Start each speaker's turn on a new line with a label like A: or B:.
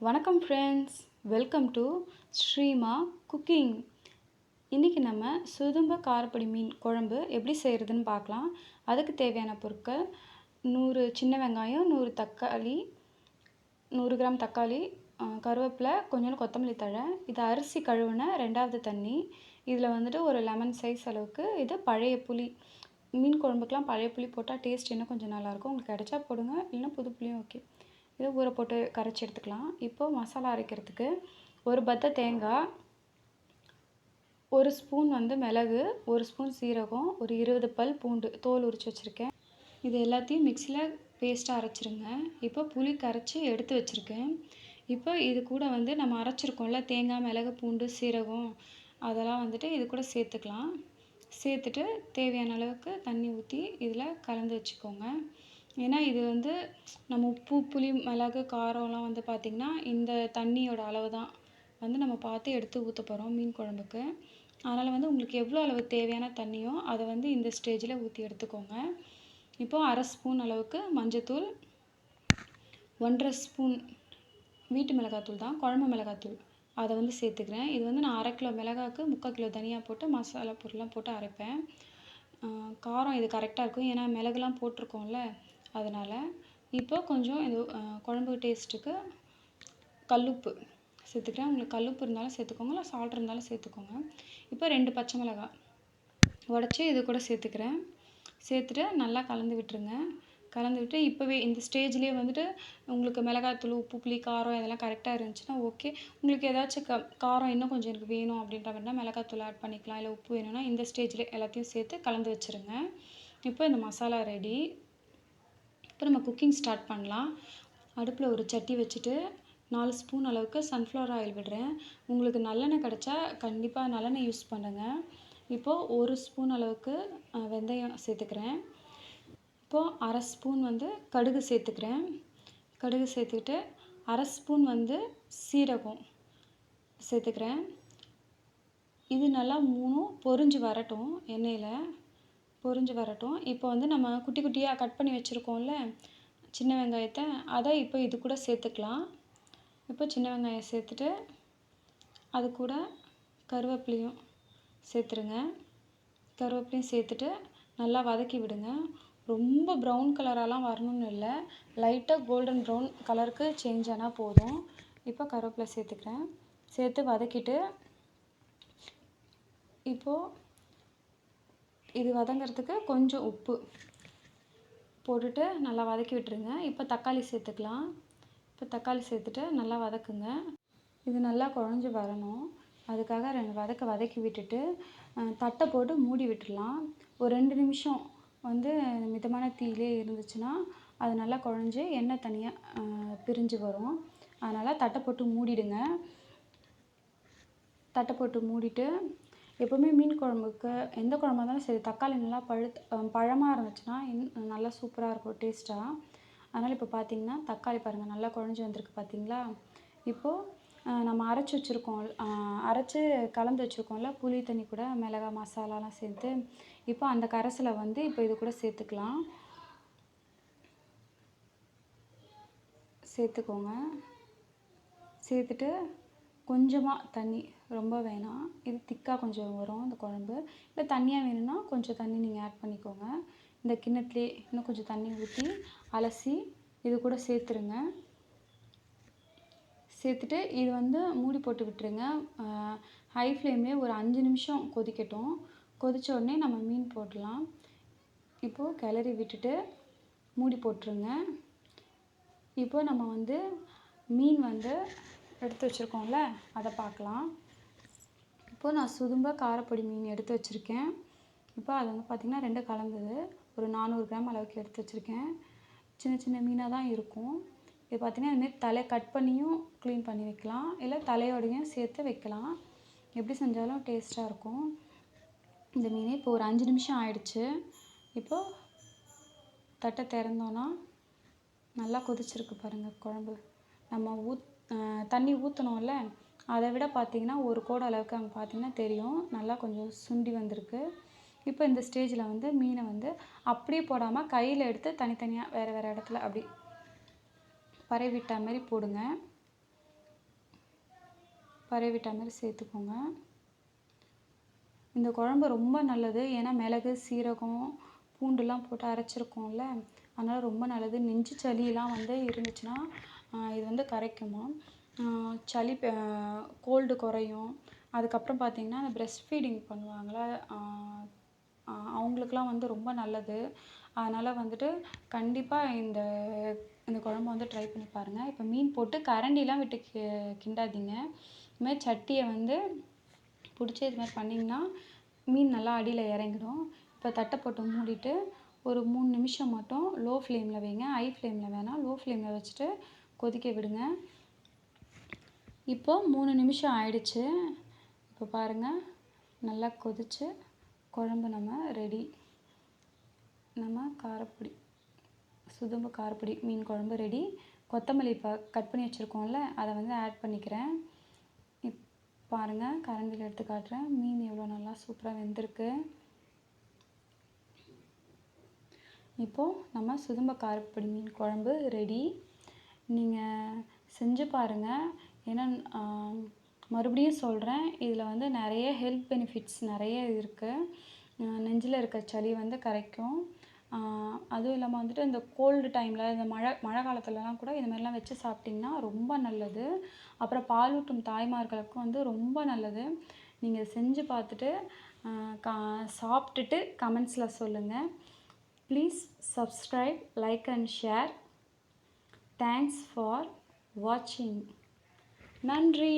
A: வணக்கம் friends welcome to Shrima cooking இன்றைக்கி நம்ம சுதும்ப காரப்பொடி மீன் குழம்பு எப்படி செய்கிறதுன்னு பார்க்கலாம். அதுக்கு தேவையான பொருட்கள் நூறு சின்ன வெங்காயம் நூறு தக்காளி நூறு கிராம் தக்காளி கருவேப்பிலை கொஞ்சோண்டு கொத்தமல்லி தழை இது அரிசி கழுவுன ரெண்டாவது தண்ணி இதில் வந்துட்டு ஒரு லெமன் சைஸ் அளவுக்கு இது பழைய புளி. மீன் குழம்புக்கெலாம் பழைய புளி போட்டால் டேஸ்ட் இன்னும் கொஞ்சம் நல்லாயிருக்கும் உங்களுக்கு கிடைச்சா போடுங்க இல்லைன்னா புது புளியும் ஓகே இதை ஊற போட்டு கரைச்சி எடுத்துக்கலாம். இப்போது மசாலா அரைக்கிறதுக்கு ஒரு பத்த தேங்காய் ஒரு ஸ்பூன் வந்து மிளகு ஒரு ஸ்பூன் சீரகம் ஒரு இருபது பல் பூண்டு தோல் உரித்து வச்சுருக்கேன். இது எல்லாத்தையும் மிக்சியில் பேஸ்ட்டாக அரைச்சிருங்க. இப்போ புளி கரைச்சி எடுத்து வச்சுருக்கேன். இப்போ இது கூட வந்து நம்ம அரைச்சிருக்கோம்ல தேங்காய் மிளகு பூண்டு சீரகம் அதெல்லாம் வந்துட்டு இது கூட சேர்த்துக்கலாம். சேர்த்துட்டு தேவையான அளவுக்கு தண்ணி ஊற்றி இதில் கலந்து வச்சுக்கோங்க. ஏன்னா இது வந்து நம்ம உப்பு புளி மிளகு காரம்லாம் வந்து பார்த்திங்கன்னா இந்த தண்ணியோட அளவு தான் வந்து நம்ம பார்த்து எடுத்து ஊற்ற போகிறோம் மீன் குழம்புக்கு. அதனால் வந்து உங்களுக்கு எவ்வளோ அளவு தேவையான தண்ணியோ அதை வந்து இந்த ஸ்டேஜில் ஊற்றி எடுத்துக்கோங்க. இப்போது அரை ஸ்பூன் அளவுக்கு மஞ்சத்தூள் ஒன்றரை ஸ்பூன் வீட்டு மிளகாத்தூள் தான் குழம்பு மிளகாத்தூள். அதை வந்து சேர்த்துக்கிறேன். இது வந்து நான் அரை கிலோ மிளகாக்கு முக்கால் கிலோ தனியாக போட்டு மசாலா பொருள்லாம் போட்டு அரைப்பேன். காரம் இது கரெக்டாக இருக்கும். ஏன்னா மிளகுலாம் போட்டிருக்கோம்ல அதனால் இப்போ கொஞ்சம் இது குழம்பு டேஸ்ட்டுக்கு கல்லுப்பு சேர்த்துக்கிறேன். உங்களுக்கு கல்லுப்பு இருந்தாலும் சேர்த்துக்கோங்க. இல்லை சால்ட் இருந்தாலும் சேர்த்துக்கோங்க. இப்போ ரெண்டு பச்சை மிளகாய் உடச்சி இது கூட சேர்த்துக்கிறேன். சேர்த்துட்டு நல்லா கலந்து விட்டுருங்க. கலந்து விட்டு இப்போவே இந்த ஸ்டேஜ்லேயே வந்துட்டு உங்களுக்கு மிளகாத்தூள் உப்பு புளி காரம் இதெல்லாம் கரெக்டாக இருந்துச்சுன்னா ஓகே உங்களுக்கு ஏதாச்சும் க காரம் இன்னும் கொஞ்சம் எனக்கு வேணும் அப்படின்ற மாதிரினா மிளகாத்தூள் ஆட் பண்ணிக்கலாம். இல்லை உப்பு வேணும்னா இந்த ஸ்டேஜ்லேயே எல்லாத்தையும் சேர்த்து கலந்து வச்சுருங்க. இப்போ இந்த மசாலா ரெடி இப்போ நம்ம குக்கிங் ஸ்டார்ட் பண்ணலாம். அடுப்பில் ஒரு சட்டி வச்சுட்டு நாலு ஸ்பூன் அளவுக்கு சன்ஃப்ளவர் ஆயில் விடுறேன். உங்களுக்கு நல்லெண்ணெய் கிடச்சா கண்டிப்பாக நல்லெண்ணெய் யூஸ் பண்ணுங்கள் இப்போது ஒரு ஸ்பூன் அளவுக்கு வெந்தயம் சேர்த்துக்கிறேன். இப்போது அரை ஸ்பூன் வந்து கடுகு சேர்த்துக்கிறேன். கடுகு சேர்த்துக்கிட்டு அரை ஸ்பூன் வந்து சீரகம் சேர்த்துக்கிறேன். இது நல்லா மூணும் பொறிஞ்சு வரட்டும் எண்ணெயில். பொரிஞ்சு வரட்டும். இப்போ வந்து நம்ம குட்டி குட்டியாக கட் பண்ணி வச்சுருக்கோம்ல சின்ன வெங்காயத்தை அதை இப்போ இது கூட சேர்த்துக்கலாம். இப்போ சின்ன வெங்காயம் சேர்த்துட்டு அது கூட கருவேப்பிலையும் சேர்த்துருங்க. கருவேப்பிலையும் சேர்த்துட்டு நல்லா வதக்கி விடுங்க. ரொம்ப ப்ரௌன் கலராலாம் வரணும்னு இல்லை. லைட்டாக கோல்டன் ப்ரௌன் கலருக்கு சேஞ்ச் ஆனால் போதும். இப்போ கருவேப்பிலை சேர்த்துக்கிறேன். சேர்த்து வதக்கிட்டு இப்போது இது வதங்கிறதுக்கு கொஞ்சம் உப்பு போட்டுட்டு நல்லா வதக்கி விட்டுருங்க. இப்போ தக்காளி சேர்த்துக்கலாம். இப்போ தக்காளி சேர்த்துட்டு நல்லா வதக்குங்க. இது நல்லா குழஞ்சி வரணும். அதுக்காக ரெண்டு வதக்க வதக்கி விட்டுட்டு தட்டை போட்டு மூடி விட்டுடலாம். ஒரு ரெண்டு நிமிஷம் வந்து மிதமான தீயிலே இருந்துச்சுன்னா அது நல்லா குழஞ்சி எண்ணெய் தனியாக பிரிஞ்சு வரும். அதனால் தட்டை போட்டு மூடிடுங்க. தட்டை போட்டு மூடிட்டு எப்போவுமே மீன் குழம்புக்கு எந்த குழம்பா இருந்தாலும் சரி தக்காளி நல்லா பழுத் பழமாக இருந்துச்சுன்னா இன்னும் நல்லா சூப்பராக இருக்கும் டேஸ்ட்டாக அதனால் இப்போ பார்த்தீங்கன்னா தக்காளி பாருங்கள் நல்லா குழஞ்சி வந்திருக்கு பார்த்தீங்களா இப்போது நம்ம அரைச்சி வச்சுருக்கோம் அரைச்சி கலந்து வச்சுருக்கோம்ல புளி தண்ணி கூட மிளகா மசாலாலாம் சேர்த்து. இப்போ அந்த கரைசலை வந்து இப்போ இது கூட சேர்த்துக்கலாம். சேர்த்துக்கோங்க. சேர்த்துட்டு கொஞ்சமாக தண்ணி ரொம்ப வேணாம். இது திக்காக கொஞ்சம் வரும் இந்த குழம்பு. இல்லை தண்ணியாக வேணும்னா கொஞ்சம் தண்ணி நீங்கள் ஆட் பண்ணிக்கோங்க. இந்த கிண்ணத்துலேயே இன்னும் கொஞ்சம் தண்ணி ஊற்றி அலசி இது கூட சேர்த்துருங்க. சேர்த்துட்டு இது வந்து மூடி போட்டு விட்டுருங்க. ஹை ஃப்ளேம்லேயே ஒரு அஞ்சு நிமிஷம் கொதிக்கட்டும். கொதித்த உடனே நம்ம மீன் போடலாம். இப்போது கிளறி விட்டுட்டு மூடி போட்டுருங்க. இப்போ நம்ம வந்து மீன் வந்து எடுத்து வச்சுருக்கோம்ல அதை பார்க்கலாம். இப்போது நான் சுதும்ப காரப்பொடி மீன் எடுத்து வச்சுருக்கேன். இப்போ அது வந்து பார்த்திங்கன்னா ரெண்டு கலந்தது. ஒரு நானூறு கிராம் அளவுக்கு எடுத்து வச்சுருக்கேன். சின்ன சின்ன மீனாக தான் இருக்கும். இது பார்த்திங்கன்னா இதுமாரி தலை கட் பண்ணியும் க்ளீன் பண்ணி வைக்கலாம். இல்லை தலையோடையும் சேர்த்து வைக்கலாம். எப்படி செஞ்சாலும் டேஸ்ட்டாக இருக்கும். இந்த மீன் இப்போ ஒரு அஞ்சு நிமிஷம் ஆயிடுச்சு. இப்போது தட்டை திறந்தோன்னா நல்லா கொதிச்சிருக்கு பாருங்கள் குழம்பு. நம்ம ஊத் தண்ணி ஊற்றணும்ல அதை விட பார்த்தீங்கன்னா ஒரு கோடு அளவுக்கு அங்கே பார்த்தீங்கன்னா தெரியும். நல்லா கொஞ்சம் சுண்டி வந்திருக்கு. இப்போ இந்த ஸ்டேஜில் வந்து மீனை வந்து அப்படியே போடாமல் கையில் எடுத்து தனித்தனியாக வேறு வேறு இடத்துல அப்படி பரவி மாதிரி போடுங்க. பரவிட்ட மாதிரி சேர்த்துக்கோங்க. இந்த குழம்பு ரொம்ப நல்லது. ஏன்னா மிளகு சீரகம் பூண்டுலாம் போட்டு அரைச்சிருக்கோம்ல. அதனால் ரொம்ப நல்லது. நெஞ்சு சளியெலாம் வந்து இருந்துச்சுன்னா இது வந்து கரைக்குமா? சளி கோல்டு குறையும். அதுக்கப்புறம் பார்த்திங்கன்னா அந்த ப்ரெஸ்ட் ஃபீடிங் பண்ணுவாங்கள அவங்களுக்குலாம் வந்து ரொம்ப நல்லது. அதனால் வந்துட்டு கண்டிப்பாக இந்த இந்த குழம்பு வந்து ட்ரை பண்ணி பாருங்கள் இப்போ மீன் போட்டு கரண்டிலாம் விட்டு கி கிண்டாதீங்க. இதுமாதிரி சட்டியை வந்து பிடிச்சி இது மாதிரி பண்ணிங்கன்னா மீன் நல்லா அடியில் இறங்கிடும். இப்போ தட்டை போட்டு மூடிட்டு ஒரு மூணு நிமிஷம் மட்டும் லோ ஃப்ளேமில் வைங்க ஹை ஃப்ளேமில் வேணாம். லோ ஃப்ளேமில் வச்சுட்டு கொதிக்க விடுங்க. இப்போது மூணு நிமிஷம் ஆயிடுச்சு. இப்போ பாருங்கள் நல்லா கொதிச்சு குழம்பு நம்ம ரெடி நம்ம காரப்பொடி சுதும்பு காரப்பொடி மீன் குழம்பு ரெடி கொத்தமல்லி இப்போ கட் பண்ணி வச்சுருக்கோம்ல அதை வந்து ஆட் பண்ணிக்கிறேன். இப் பாருங்கள் கரண்டியில் எடுத்து காட்டுறேன். மீன் எவ்வளோ நல்லா சூப்பராக வெந்திருக்கு. இப்போது நம்ம சுதும்ப காரப்பொடி மீன் குழம்பு ரெடி நீங்கள் செஞ்சு பாருங்கள் ஏன்னா மறுபடியும் சொல்கிறேன் இதில் வந்து நிறைய ஹெல்த் பெனிஃபிட்ஸ் நிறைய இருக்குது நெஞ்சில் இருக்க சளி வந்து கரைக்கும். அதுவும் இல்லாமல் வந்துட்டு இந்த கோல்டு டைமில் இந்த மழை மழை காலத்துலலாம் கூட இது மாதிரிலாம் வச்சு சாப்பிட்டிங்கன்னா ரொம்ப நல்லது. அப்புறம் பாலூட்டும் தாய்மார்களுக்கும் வந்து ரொம்ப நல்லது. நீங்கள் செஞ்சு பார்த்துட்டு கா சாப்பிட்டுட்டு கமெண்ட்ஸில் சொல்லுங்கள் please subscribe like and share thanks for வாட்சிங் நன்றி.